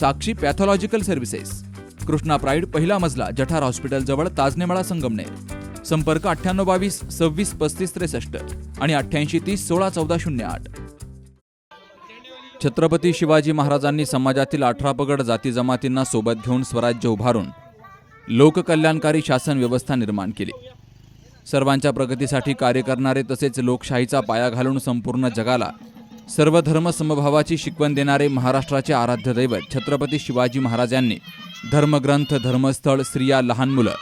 Sakshi pathological services Krishna pride पहिला मजला जठार hospital जवळ ताजनेमाळा संगमनेर. संपर्क अठ्ठ्याण्णव बावीस सव्वीस पस्तीस त्रेसष्ट आणि अठ्ठ्याऐंशी तीस सोळा चौदा शून्य आठ. छत्रपती शिवाजी महाराजांनी समाजातील अठरा पगड जाती जमातींना सोबत घेऊन स्वराज्य उभारून लोककल्याणकारी शासन व्यवस्था निर्माण केली. सर्वांच्या प्रगतीसाठी कार्य करणारे तसेच लोकशाहीचा पाया घालून संपूर्ण जगाला सर्वधर्म समभावाची शिकवण देणारे महाराष्ट्राचे आराध्य दैवत छत्रपती शिवाजी महाराज यांनी धर्मग्रंथ धर्मस्थळ स्त्रिया लहान मुलं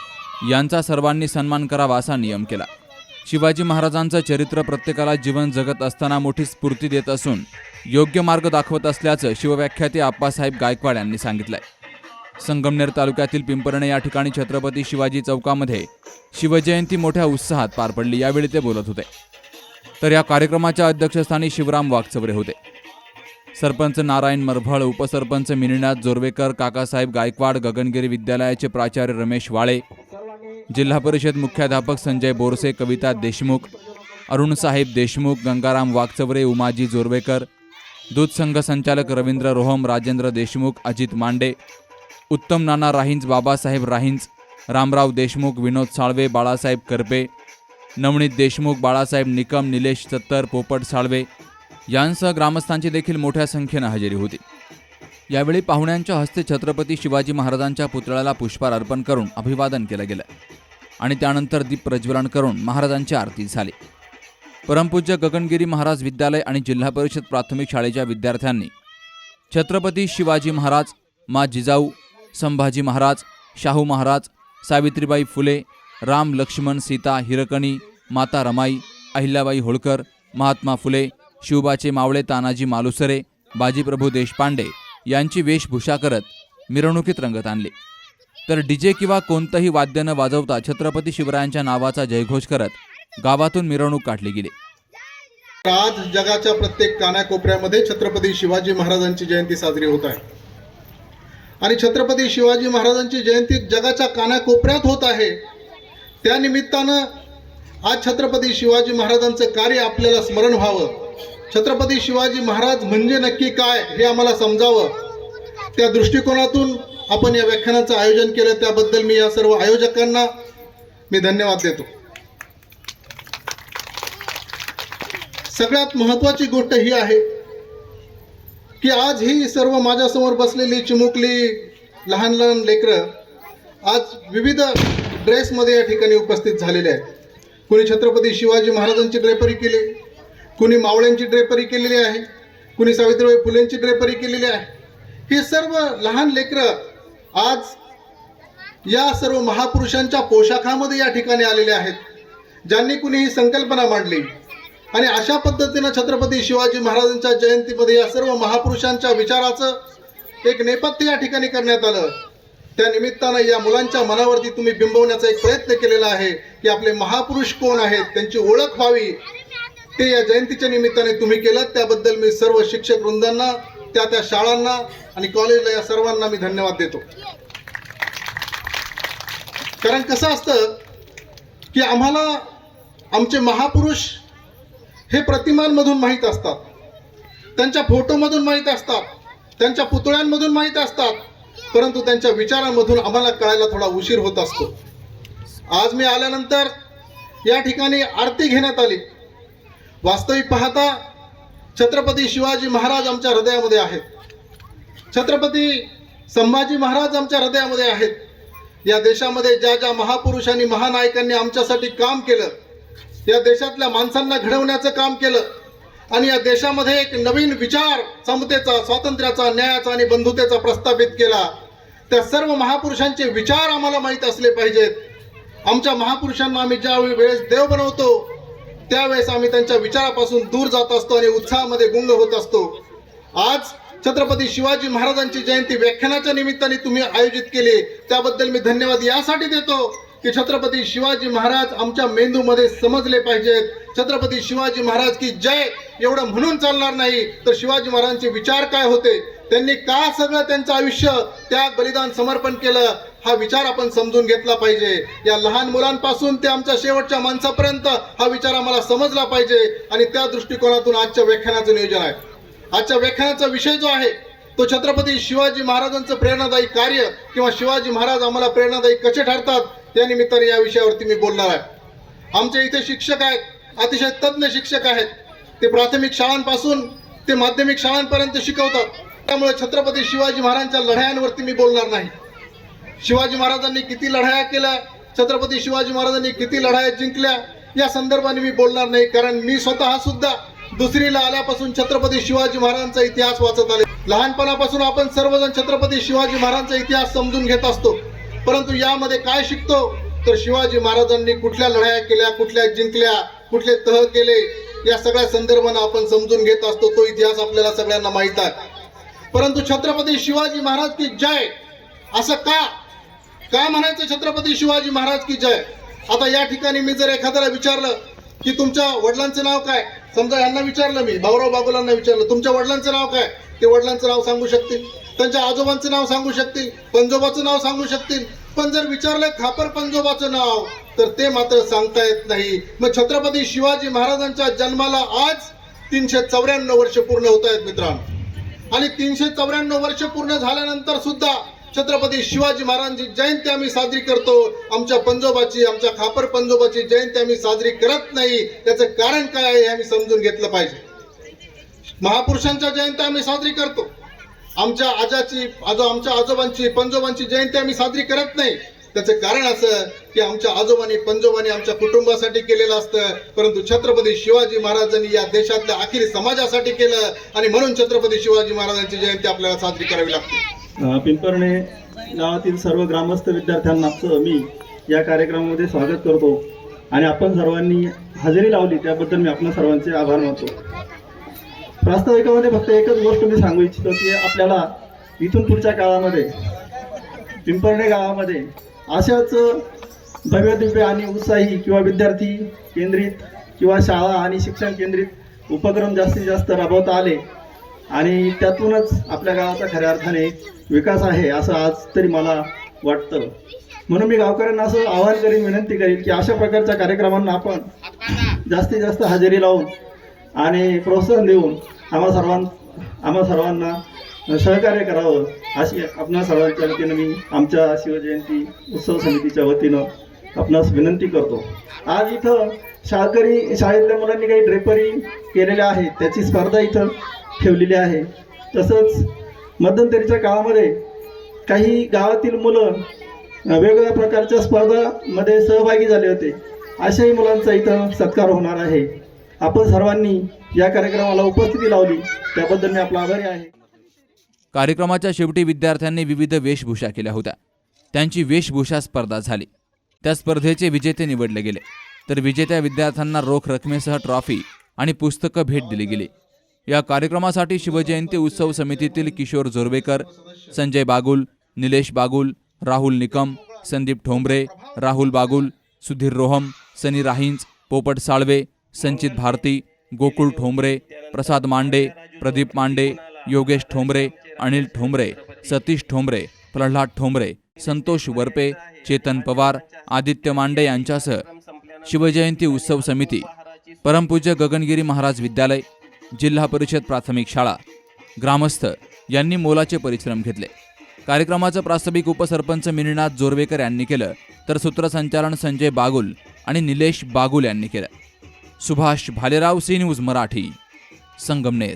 यांचा सर्वांनी सन्मान करावा असा नियम केला. शिवाजी महाराजांचं चरित्र प्रत्येकाला जीवन जगत असताना मोठी स्फूर्ती देत असून योग्य मार्ग दाखवत असल्याचं शिवव्याख्याते आप्पासाहेब गायकवाड यांनी सांगितलंय. संगमनेर तालुक्यातील पिंपरणे या ठिकाणी छत्रपती शिवाजी चौकामध्ये शिवजयंती मोठ्या उत्साहात पार पडली. यावेळी ते बोलत होते. तर या कार्यक्रमाच्या अध्यक्षस्थानी शिवराम वाघचबरे होते. सरपंच नारायण मरभळ उपसरपंच मिनिनाथ जोरवेकर काकासाहेब गायकवाड गगनगिरी विद्यालयाचे प्राचार्य रमेश वाळे जिल्हा परिषद मुख्याध्यापक संजय बोरसे कविता देशमुख अरुणसाहेब देशमुख गंगाराम वागचवरे उमाजी जोरवेकर दूध संघ संचालक रवींद्र रोहम राजेंद्र देशमुख अजित मांडे उत्तम नाना राहिंज बाबासाहेब राहिंज रामराव देशमुख विनोद साळवे बाळासाहेब करपे नवनीत देशमुख बाळासाहेब निकम निलेश सत्तर पोपट साळवे यांसह ग्रामस्थांची देखील मोठ्या संख्येनं हजेरी होती. यावेळी पाहुण्यांच्या हस्ते छत्रपती शिवाजी महाराजांच्या पुतळ्याला पुष्पार अर्पण करून अभिवादन केलं गेलं आणि त्यानंतर दीप प्रज्वलन करून महाराजांची आरती झाली. परमपूज्य गगनगिरी महाराज विद्यालय आणि जिल्हा परिषद प्राथमिक शाळेच्या विद्यार्थ्यांनी छत्रपती शिवाजी महाराज मा जिजाऊ संभाजी महाराज शाहू महाराज सावित्रीबाई फुले राम लक्ष्मण सीता हिरकणी माता रमाई अहिल्याबाई होळकर महात्मा फुले शिवबाचे मावळे तानाजी मालुसरे बाजीप्रभू देशपांडे यांची वेशभूषा करत मिरवणुकीत रंगत आणली. तर डीजे किंवा कोणतंही वाद्य न वाजवता छत्रपती शिवरायांच्या नावाचा जयघोष करत गावातून मिरवणूक काढली गेली. आज जगाच्या प्रत्येक कानाकोपऱ्यामध्ये छत्रपती शिवाजी महाराजांची जयंती साजरी होत आहे. आणि छत्रपती शिवाजी महाराजांची जयंती जगाच्या कानाकोपऱ्यात होत आहे. त्या निमित्तानं आज छत्रपती शिवाजी महाराजांचं कार्य आपल्याला स्मरण व्हावं. छत्रपती शिवाजी महाराज म्हणजे नक्की काय हे आम्हाला समजावं. त्या दृष्टिकोनातून आपण या व्याख्यानाचं आयोजन केलं त्याबद्दल मी या सर्व आयोजकांना मी धन्यवाद देतो. सगळ्यात महत्त्वाची गोष्ट ही आहे की आज ही सर्व माझ्यासमोर बसलेली चिमुकली लहान लहान लेकरं आज विविध ड्रेसमध्ये या ठिकाणी उपस्थित झालेले आहेत. कुणी छत्रपती शिवाजी महाराजांची ड्रेपरी केली कुणी मावळ्यांची ड्रेपरी केलेली आहे कुणी सावित्रीबाई फुलेंची ड्रेपरी केलेली आहे. ही सर्व लहान लेकरं आज या सर्व महापुरुषांच्या पोशाखामध्ये या ठिकाणी आलेले आहेत. ज्यांनी कुणी ही संकल्पना मांडली आणि अशा पद्धतीनं छत्रपती शिवाजी महाराजांच्या जयंतीमध्ये या सर्व महापुरुषांच्या विचाराचं एक नेपथ्य या ठिकाणी करण्यात आलं. त्या निमित्तानं या मुलांच्या मनावरती तुम्ही बिंबवण्याचा एक प्रयत्न केलेला आहे की आपले महापुरुष कोण आहेत त्यांची ओळख व्हावी. ते या जयंतीच्या निमित्ताने तुम्ही केलं त्याबद्दल मी सर्व शिक्षक वृंदांना त्या त्या शाळांना आणि कॉलेजला या सर्वांना मी धन्यवाद देतो. कारण कसं असतं की आम्हाला आमचे महापुरुष हे प्रतिमांमधून माहीत असतात. त्यांच्या फोटोमधून माहीत असतात. त्यांच्या पुतळ्यांमधून माहीत असतात. परंतु त्यांच्या विचारांमधून आम्हाला कळायला थोडा उशीर होत असतो. आज मी आल्यानंतर या ठिकाणी आरती घेण्यात आली. वास्तविक पाहता छत्रपती शिवाजी महाराज आमच्या हृदयामध्ये आहेत. छत्रपती संभाजी महाराज आमच्या हृदयामध्ये आहेत. या देशामध्ये ज्या ज्या महापुरुषांनी महानायकांनी आमच्यासाठी काम केलं या देशातल्या माणसांना घडवण्याचं काम केलं आणि या देशामध्ये एक नवीन विचार समतेचा स्वातंत्र्याचा न्यायाचा आणि बंधुतेचा प्रस्थापित केला. त्या सर्व महापुरुषांचे विचार आम्हाला माहीत असले पाहिजेत. आमच्या महापुरुषांना आम्ही ज्यावेळी वेळेस देव बनवतो त्यावेळेस आम्ही त्यांच्या विचारापासून दूर जात असतो आणि उत्साहामध्ये गुंग होत असतो. आज छत्रपती शिवाजी महाराजांची जयंती व्याख्यानाच्या निमित्ताने तुम्ही आयोजित केली त्याबद्दल मी धन्यवाद यासाठी देतो की छत्रपती शिवाजी महाराज आमच्या मेंदूमध्ये समजले पाहिजेत. छत्रपती शिवाजी महाराज की जय! एवढं म्हणून चालणार नाही. तर शिवाजी महाराजांचे विचार काय होते? त्यांनी का सगळं त्यांचं आयुष्य त्याग बलिदान समर्पण केलं? हा विचार आपण समजून घेतला पाहिजे. या लहान मुलांपासून ते आमच्या शेवटच्या माणसापर्यंत हा विचार आम्हाला समजला पाहिजे. आणि त्या दृष्टिकोनातून आजच्या व्याख्यानाचं नियोजन आहे. आजच्या व्याख्यानाचा विषय जो आहे तो छत्रपती शिवाजी महाराजांचं प्रेरणादायी कार्य किंवा शिवाजी महाराज आम्हाला प्रेरणादायी कसे ठरतात त्या निमित्ताने या विषयावरती मी बोलणार आहे. आमचे इथे शिक्षक आहेत अतिशय तज्ज्ञ शिक्षक आहेत. ते प्राथमिक शाळांपासून ते माध्यमिक शाळांपर्यंत शिकवतात. त्यामुळे छत्रपती शिवाजी महाराजांच्या लढायांवरती मी बोलणार नाही. शिवाजी महाराजांनी किती लढाया केल्या छत्रपती शिवाजी महाराजांनी किती लढाया जिंकल्या या संदर्भाने मी बोलणार नाही. कारण मी स्वतः सुद्धा दुसरीला आल्यापासून छत्रपती शिवाजी महाराजांचा इतिहास वाचत आले. लहानपणापासून आपण सर्वजण छत्रपती शिवाजी महाराजांचा इतिहास समजून घेत असतो. परंतु यामध्ये काय शिकतो? तर शिवाजी महाराजांनी कुठल्या लढाया केल्या कुठल्या जिंकल्या कुठले तह केले या सगळ्या संदर्भानं आपण समजून घेत असतो तो इतिहास आपल्याला सगळ्यांना माहीत आहे. परंतु छत्रपती शिवाजी महाराज की जय असं का? का म्हणायचं छत्रपती शिवाजी महाराज की जय? आता या ठिकाणी मी जर एखाद्याला विचारलं की तुमच्या वडिलांचं नाव काय? समजा यांना विचारलं मी भाऊराव बागुलांना विचारलं तुमच्या वडिलांचं नाव काय? ते वडिलांचं नाव सांगू शकतील त्यांच्या आजोबांचं नाव सांगू शकतील पंजोबाचं नाव सांगू शकतील. पण जर विचारलं खापर पंजोबाचं नाव तर ते मात्र सांगता येत नाही. मग छत्रपती शिवाजी महाराजांच्या जन्माला आज तीनशे चौऱ्याण्णव वर्ष पूर्ण होत आहेत मित्रांनो. आणि तीनशे चौऱ्याण्णव वर्ष पूर्ण झाल्यानंतर सुद्धा छत्रपती शिवाजी महाराजांची जयंती आम्ही साजरी करतो. आमच्या पंजोबाची आमच्या खापर पंजोबाची जयंती आम्ही साजरी करत नाही. त्याचं कारण काय आहे हे आम्ही समजून घेतलं पाहिजे. महापुरुषांच्या जयंती आम्ही साजरी करतो. आमच्या आजाची आजो आमच्या आजोबांची पंजोबांची जयंती आम्ही साजरी करत नाही. त्याचं कारण असं की आमच्या आजोबांनी पंजोबांनी आमच्या कुटुंबासाठी केलेलं असतं. परंतु छत्रपती शिवाजी महाराजांनी या देशातल्या अखेर समाजासाठी केलं आणि म्हणून छत्रपती शिवाजी महाराजांची जयंती आपल्याला साजरी करावी लागते. पिंपरणे गावातील सर्व ग्रामस्थ विद्यार्थ्यांनाचं मी या कार्यक्रमामध्ये स्वागत करतो आणि आपण सर्वांनी हजेरी लावली त्याबद्दल मी आपल्या सर्वांचे आभार मानतो. प्रास्ताविकामध्ये फक्त एकच गोष्ट मी सांगू इच्छितो की आपल्याला इथून पुढच्या काळामध्ये पिंपरणे गावामध्ये अशाच भव्यदिव्य आणि उत्साही किंवा विद्यार्थी केंद्रित किंवा शाळा आणि शिक्षण केंद्रित उपक्रम जास्तीत जास्त राबवता आले आणि त्यातूनच आपल्या गावाचा खऱ्या अर्थाने विकास आहे असं आज तरी मला वाटतं. म्हणून मी गावकऱ्यांना असं आवाहन करीन विनंती करीन की अशा प्रकारच्या कार्यक्रमांना आपण जास्तीत जास्त हजेरी लावून आणि प्रोत्साहन देऊन आम्हा सर्वां आम्हा सर्वांना सहकार्य करावं. अशी आपणा सर्वांच्या वतीनं मी आमच्या शिवजयंती उत्सव समितीच्या वतीनं आपणास विनंती करतो. आज इथं शाळकरी शाळेतल्या मुलांनी काही ड्रेपरी केलेल्या आहेत त्याची स्पर्धा इथं ठेवलेली आहे. तसंच मध्यंतरीच्या काळामध्ये काही गावातील मुलं वेगवेगळ्या प्रकारच्या स्पर्धामध्ये सहभागी झाले होते. अशाही मुलांचा इथं सत्कार होणार आहे. आपण सर्वांनी या कार्यक्रमाला उपस्थिती लावली. त्याबद्दल मी आपला आभारी आहे. कार्यक्रमाच्या शेवटी विद्यार्थ्यांनी विविध वेशभूषा केल्या होत्या. त्यांची वेशभूषा स्पर्धा झाली. त्या स्पर्धेचे विजेते निवडले गेले. तर विजेत्या विद्यार्थ्यांना रोख रकमेसह ट्रॉफी आणि पुस्तकं भेट दिली गेली. या कार्यक्रमासाठी शिवजयंती उत्सव समितीतील किशोर जोरवेकर संजय बागुल निलेश बागुल राहुल निकम संदीप ठोंबरे राहुल बागुल सुधीर रोहम सनी राहिंच पोपट साळवे संचित भारती गोकुळ ठोंबरे प्रसाद मांडे प्रदीप मांडे योगेश ठोंबरे अनिल ठोंबरे सतीश ठोंबरे प्रल्हाद ठोंबरे संतोष वरपे चेतन पवार आदित्य मांडे यांच्यासह शिवजयंती उत्सव समिती परमपूज्य गगनगिरी महाराज विद्यालय जिल्हा परिषद प्राथमिक शाळा ग्रामस्थ यांनी मोलाचे परिश्रम घेतले. कार्यक्रमाचं प्रास्ताविक उपसरपंच मिनिनाथ जोरवेकर यांनी केलं तर सूत्रसंचालन संजय बागुल आणि निलेश बागुल यांनी केलं. Subhash Bhalerao C news Marathi Sangamner.